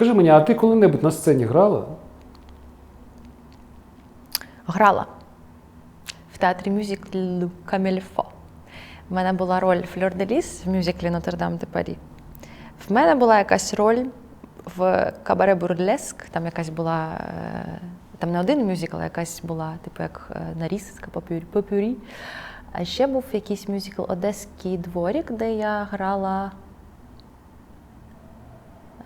Скажи мені, а ти коли-небудь на сцені грала? Грала в театрі мюзиклу Камільфо. В мене була роль Фльор де Ліс в мюзиклі Нотр-Дам де Парі. В мене була якась роль в Кабаре Бурлеск. Там якась була. е, Там не один мюзикл, а якась була, типу, як е, нарізка попюрі. А ще був якийсь мюзикл Одеський дворік, де я грала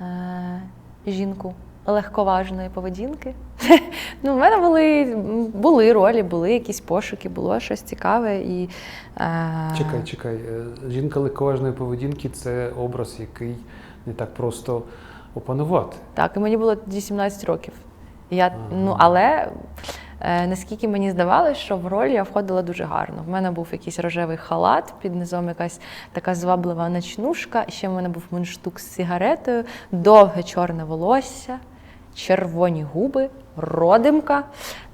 е, жінку легковажної поведінки. ну, в мене були, були ролі, були якісь пошуки, було щось цікаве. І, е, Чекай, чекай. Е, Жінка легковажної поведінки це образ, який не так просто опанувати. Так, і мені було 18 років. Я, Я, ну, але наскільки мені здавалося, що в роль я входила дуже гарно. В мене був якийсь рожевий халат, під низом якась така зваблива ночнушка. Ще в мене був мундштук з сигаретою, довге чорне волосся, червоні губи, родимка.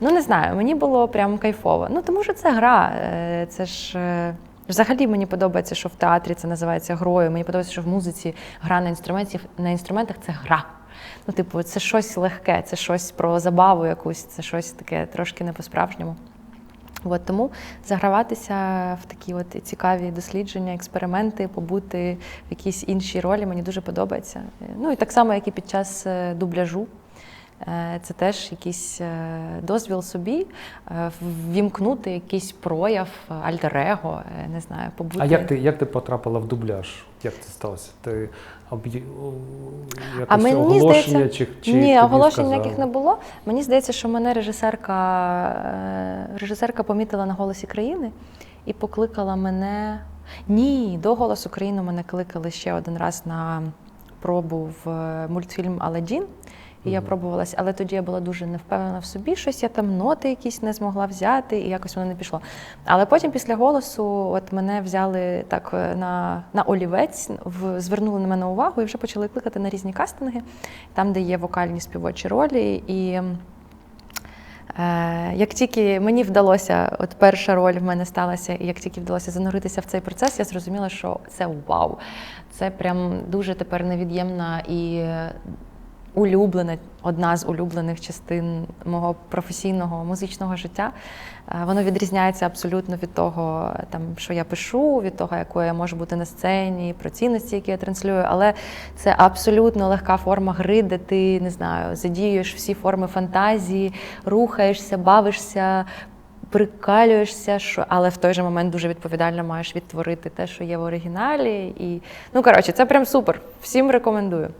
Ну, не знаю, мені було прям кайфово. Ну, тому що це гра. е, Це ж. е, Взагалі мені подобається, що в театрі це називається грою. Мені подобається, що в музиці гра на інструментах, на інструментах це гра. Ну, типу, це щось легке, це щось про забаву якусь, це щось таке трошки не по-справжньому. От тому заграватися в такі от цікаві дослідження, експерименти, побути в якійсь іншій ролі мені дуже подобається. Ну і так само, як і під час е, дубляжу. Е, Це теж якийсь е, дозвіл собі е, ввімкнути якийсь прояв, альтер-его, не знаю, побути. А як ти, як ти потрапила в дубляж? Як це сталося? Ти якось А мені оголошення здається, чи, чи ні, оголошень ніяких не було. Мені здається, що мене режисерка, режисерка помітила на голосі країни і покликала мене. Ні, до голосу країни мене кликали ще один раз на пробу в мультфільм Аладдін. І я Мгм. пробувалася, але тоді я була дуже невпевнена в собі. Щось я там ноти якісь не змогла взяти, і якось воно не пішло. Але потім, після голосу, от мене взяли так е, на, на олівець, в, звернули на мене увагу і вже почали кликати на різні кастинги, там, де є вокальні співочі ролі. І е, як тільки мені вдалося, от перша роль в мене сталася, і як тільки вдалося зануритися в цей процес, я зрозуміла, що це вау. Це прям дуже тепер невід'ємна і улюблена, одна з улюблених частин мого професійного музичного життя. Е, Воно відрізняється абсолютно від того, там, що я пишу, від того, якою я можу бути на сцені, про цінності, які я транслюю. Але це абсолютно легка форма гри, де ти не знаю, задіюєш всі форми фантазії, рухаєшся, бавишся. Прикалюєшся, що але в той же момент дуже відповідально маєш відтворити те, що є в оригіналі. І ну коротше, це прям супер. Всім рекомендую.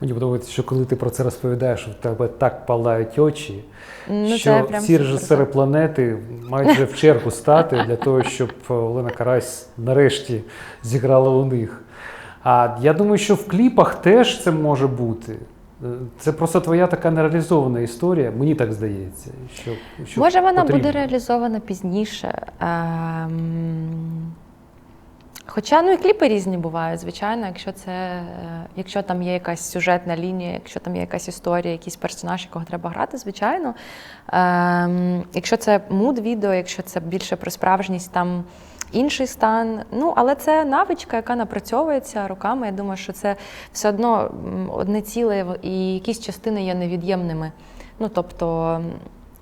Мені подобається, що коли ти про це розповідаєш, у тебе так палають очі, Ну, що всі режисери планети мають вже в чергу стати для того, щоб Олена Карась нарешті зіграла у них. А я думаю, що в кліпах теж це може бути. Це просто твоя така нереалізована історія, мені так здається. Що, що Може, вона потрібно. буде реалізована пізніше. Ем... Хоча ну і кліпи різні бувають, звичайно, якщо це е, якщо там є якась сюжетна лінія, якщо там є якась історія, якийсь персонаж, якого треба грати, звичайно. Ем, якщо це муд-відео, якщо це більше про справжність, там інший стан. Ну, але це навичка, яка напрацьовується роками. Я думаю, що це все одно одне ціле, і якісь частини є невід'ємними. Ну, тобто.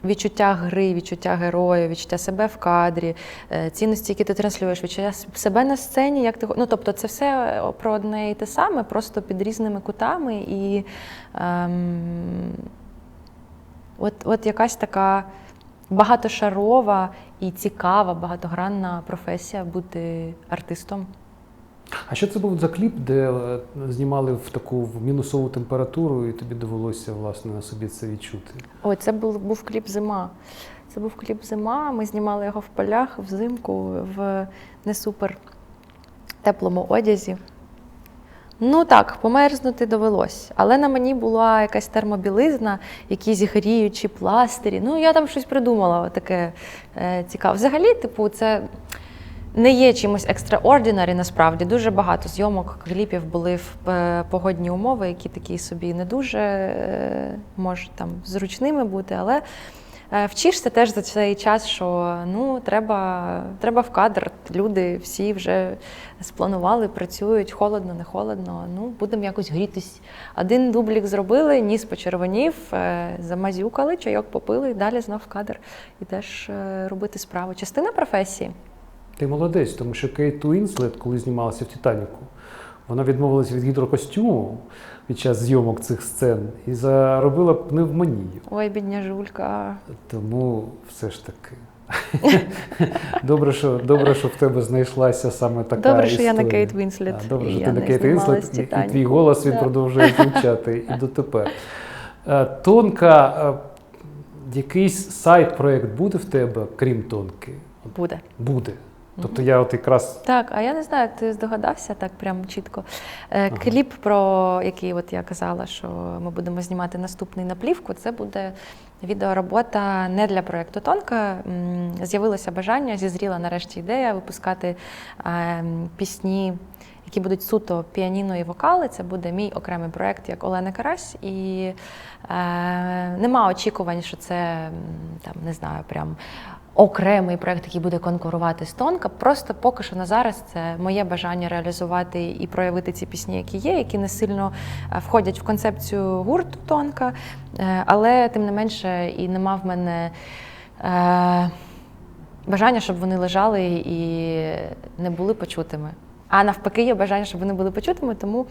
Відчуття гри, відчуття героя, відчуття себе в кадрі, е, цінності, які ти транслюєш, відчуття себе на сцені, як ти ну, тобто це все е, про одне і те саме, просто під різними кутами. І ем, от, от якась така багатошарова і цікава, багатогранна професія бути артистом. А що це був за кліп, де е, знімали в таку в мінусову температуру, і тобі довелося власне на собі це відчути? Ой, це був, був кліп зима. Це був кліп зима. Ми знімали його в полях взимку в не супер теплому одязі. Ну так, померзнути довелось. Але на мені була якась термобілизна, якісь гріючі пластирі. Ну, я там щось придумала, таке е, цікаве. Взагалі, типу, це не є чимось екстраординарі, насправді. Дуже багато зйомок кліпів були в е, погодні умови, які такі собі не дуже е, можуть там зручними бути. Але е, вчишся теж за цей час, що ну треба, треба в кадр. Люди всі вже спланували, працюють, холодно, не холодно. Ну, будемо якось грітись. Один дублік зробили, ніс почервонів, замазюкали, чайок попили, далі знов в кадр і теж робити справу. Частина професії. Ти молодець, тому що Кейт Уінслет, коли знімалася в Титаніку, вона відмовилася від гідрокостюму під час зйомок цих сцен і заробила пневмонію. Ой, бідня жулька. Тому все ж таки. Добре, що, добре, що в тебе знайшлася саме така Добре, що історія. я не Кейт Вінслет, А, Добре, і що ти не Кейт Вінслет, і, твій голос він продовжує звучати і дотепер. Е, Тонка, е, якийсь сайт-проєкт буде в тебе, крім тонки? Буде. Буде. Тобто я от якраз Так, а я не знаю, ти здогадався так прямо чітко. Е. Кліп, про який от я казала, що ми будемо знімати наступний на плівку, це буде відеоробота не для проєкту Тонка. З'явилося бажання, зізріла нарешті ідея випускати е, пісні, які будуть суто піаніно і вокали. Це буде мій окремий проєкт як Олена Карась. І е, нема очікувань, що це там не знаю, прям окремий проект, який буде конкурувати з Тонка. Просто поки що на зараз це моє бажання реалізувати і проявити ці пісні, які є, які не сильно е, входять в концепцію гурту Тонка. Е, Але тим не менше, і нема в мене. Е, Бажання, щоб вони лежали і не були почутими. А навпаки, є бажання, щоб вони були почутими, тому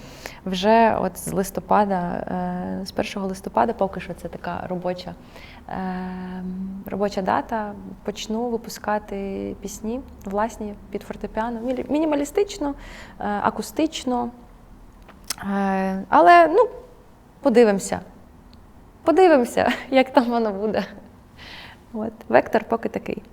вже от з листопада, е, з 1 листопада, поки що це така робоча, е, робоча дата. Почну випускати пісні власні під фортепіано. Мінімалістично, е, акустично. Але ну, подивимося. Подивимося, як там воно буде. От. Вектор поки такий.